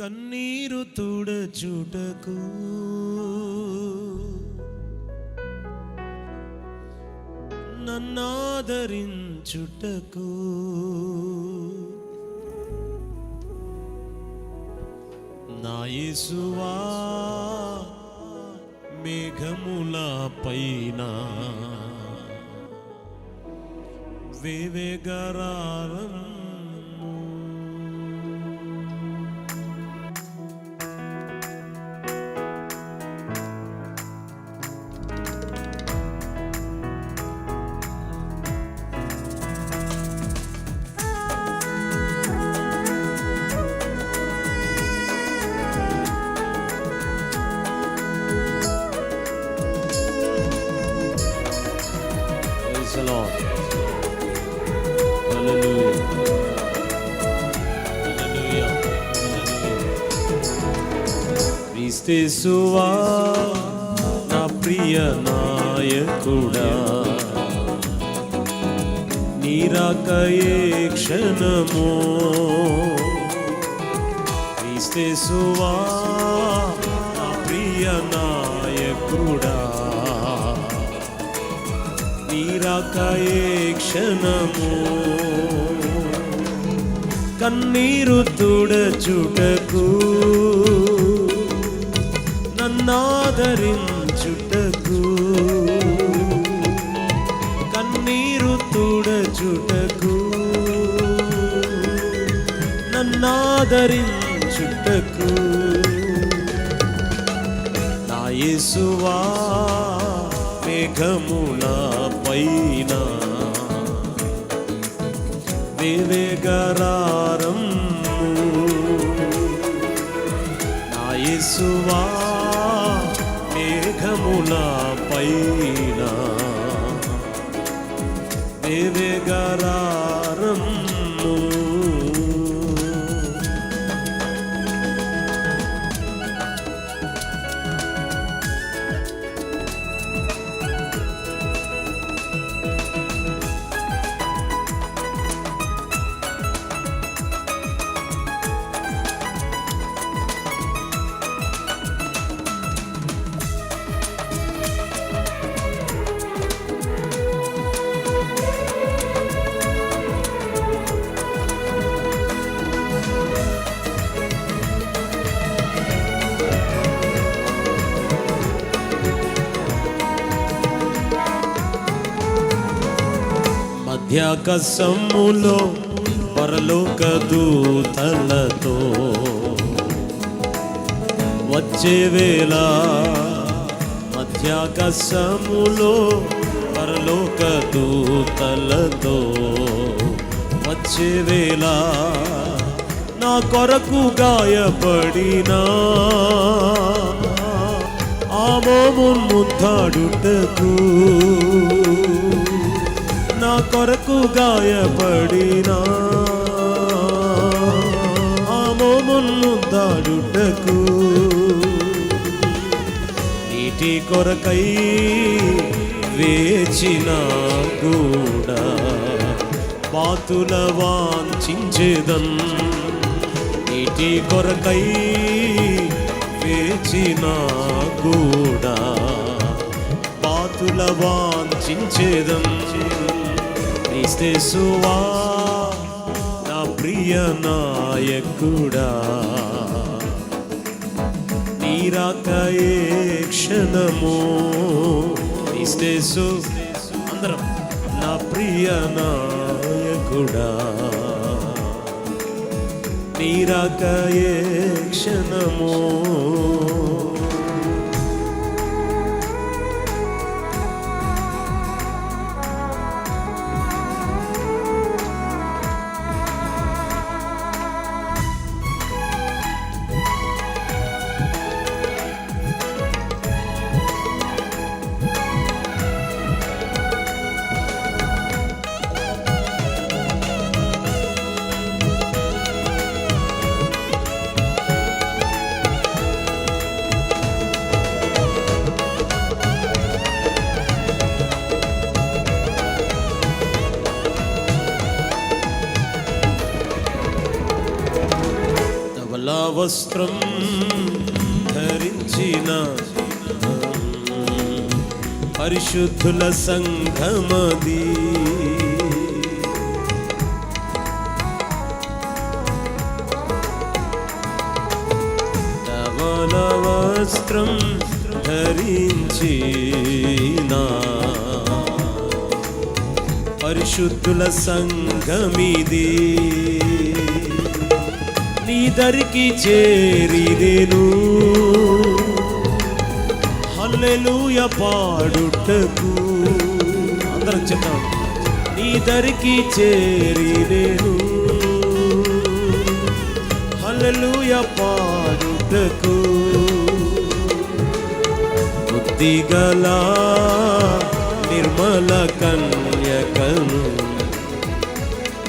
కన్నీరు తుడచుటకు. నన్నాదరించుటకు. నా యేసువా మేఘముల పైన వేవేగరారము Hallelujah. నా ప్రియ నాయకుడా నీరాకయే క్షణము క్రీస్తేసువా నా ప్రియ నాయకుడా నీరాకయే క్షణము కన్నీరు తుడచుటకు ఆదరించుటకు కన్నీరు తుడచుటకు నన్నాదరించుటకు. నా యేసువా మేఘముల పైన వేవేగరారం నా యేసువా మేఘముల పైన. వేవేగరారము ఆకాశములో పరలోక దూతలతో వచ్చే వేళ మధ్యాకాశములో పరలోక దూతలతో వచ్చే వేళ నా కొరకు గాయపడినా ఆమోము ముద్దాడుటకు నా కొరకు గాయపడినా. ఆమోమును దాడుటకు నీటి కొరకై వేచిన కూడా పాతుల వాంఛించేదన్ నీటి కొరకై వేచిన కూడా పాతుల వాంఛించేదం క్రీస్తేసువా నా ప్రియ నాయకుడా. నీరాకయే క్షణము క్రీస్తేసు. అందరం నా ప్రియ నాయకుడా. నీరాకయే క్షణము వస్త్రం ధరించిన పరిశుద్ధుల సంఘమది. ధవల వస్త్రం ధరించిన పరిశుద్ధుల సంఘమిది. నీ దరికి చేరిదెను. హల్లెలూయ పాడుటకు. అందరం చెప్తాం నీ దరికి చేరిదెను. హల్లెలూయ పాడుటకు. బుద్ధిగల నిర్మల కన్యకను.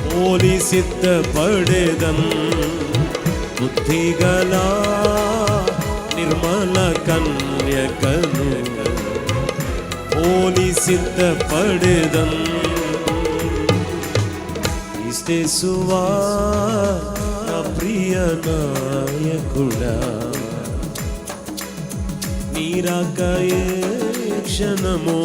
పోలి సిద్ధపడేదం. బుద్ధిగల నిర్మల కన్యకను పోలి సిద్ధపడదం. ఇస్తేసువా నా ప్రియ నాయకుడా. నీరాకయే క్షణమో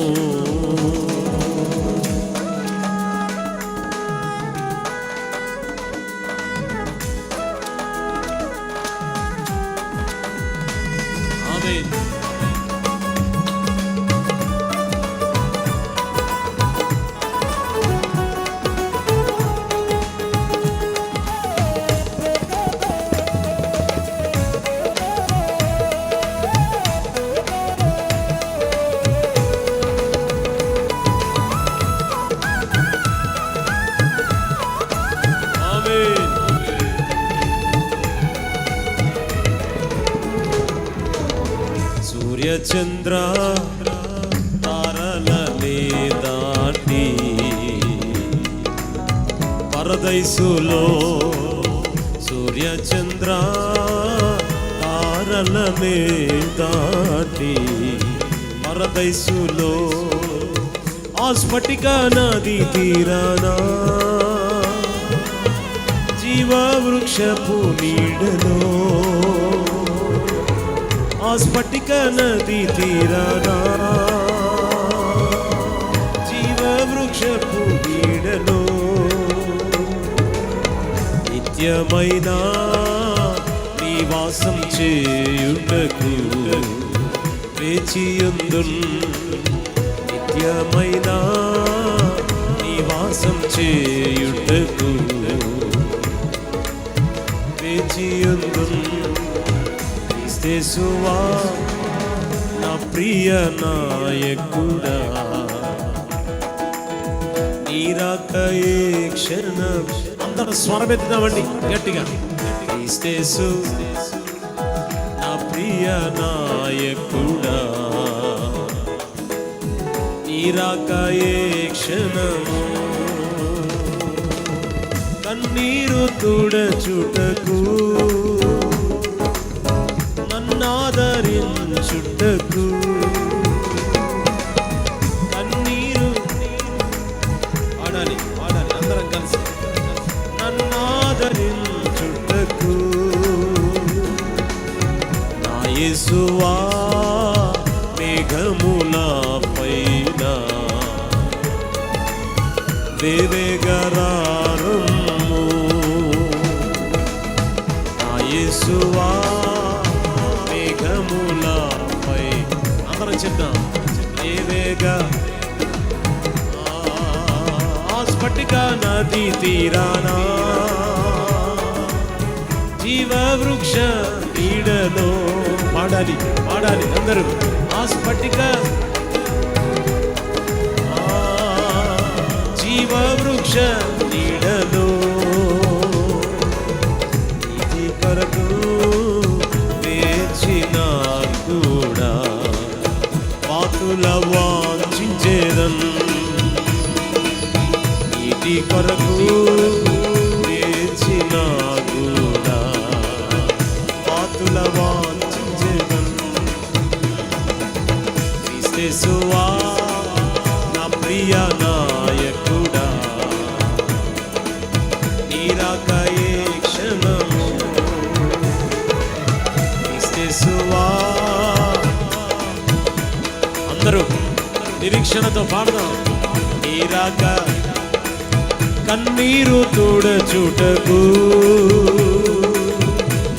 సూర్య చంద్ర తారలనే దాటి పరదైసులో సూర్యచంద్ర తారలనే దాటి పరదైసులో ఆ స్ఫటిక నది తీరానా. జీవ వృక్షపు నీడలో ఆ స్ఫటిక నది తీరానా? జీవ వృక్షపు నీడలో నీ వాసం చేయుటకు వేచియుందు నిత్యమైన నివాసం చేయుటకు వేచియుందు యేసువా నా ప్రియ నాయకుడా. నీరాకయే క్షణం అందరూ స్వరమెత్తుదామండి గట్టిగా. క్రీస్తేసు నా ప్రియ నాయకుడా. నీరాకయే క్షణము కన్నీరు తుడచుటకు దేవేగరారము నా యేసువా మేఘములపై. అందరం చెప్దాం. దేవేగా స్ఫటిక నది తీరానా జీవ వృక్ష నీడలో పాడాలి పాడాలి అందరూ. ఆ స్ఫటిక నీడలో ఇది కొరకు వేచిన కూడా. పాతుల వాంఛించేదన్. ఇది కొరకు అందరూ నిరీక్షణతో పాడదాం. నీరాక కన్నీరు తుడచుటకు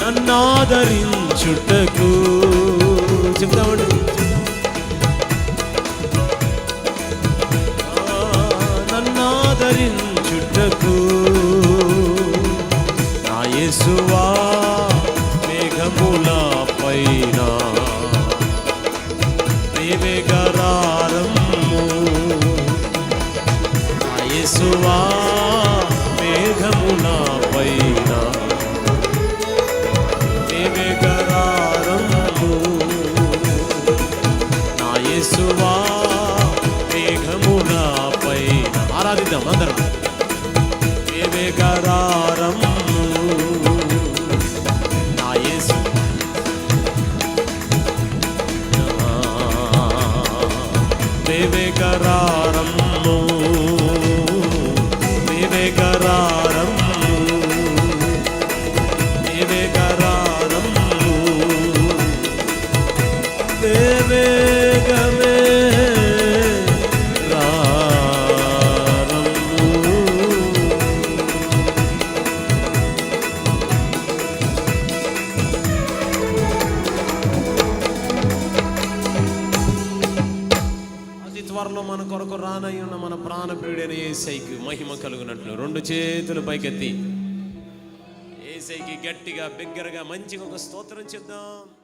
నన్నాదరించుటకు. చెప్తామండి. నన్నాదరించుటకు. నా యేసువా ఆరాధిద్దాం అందరం దేవేగరారము నా మన కొరకు రానయ్యున్న మన ప్రాణప్రియుడైన ఏసైకి మహిమ కలుగునట్లు. రెండు చేతులు పైకెత్తి. ఏసైకి గట్టిగా బిగ్గరగా మంచిగా ఒక స్తోత్రం చేద్దాం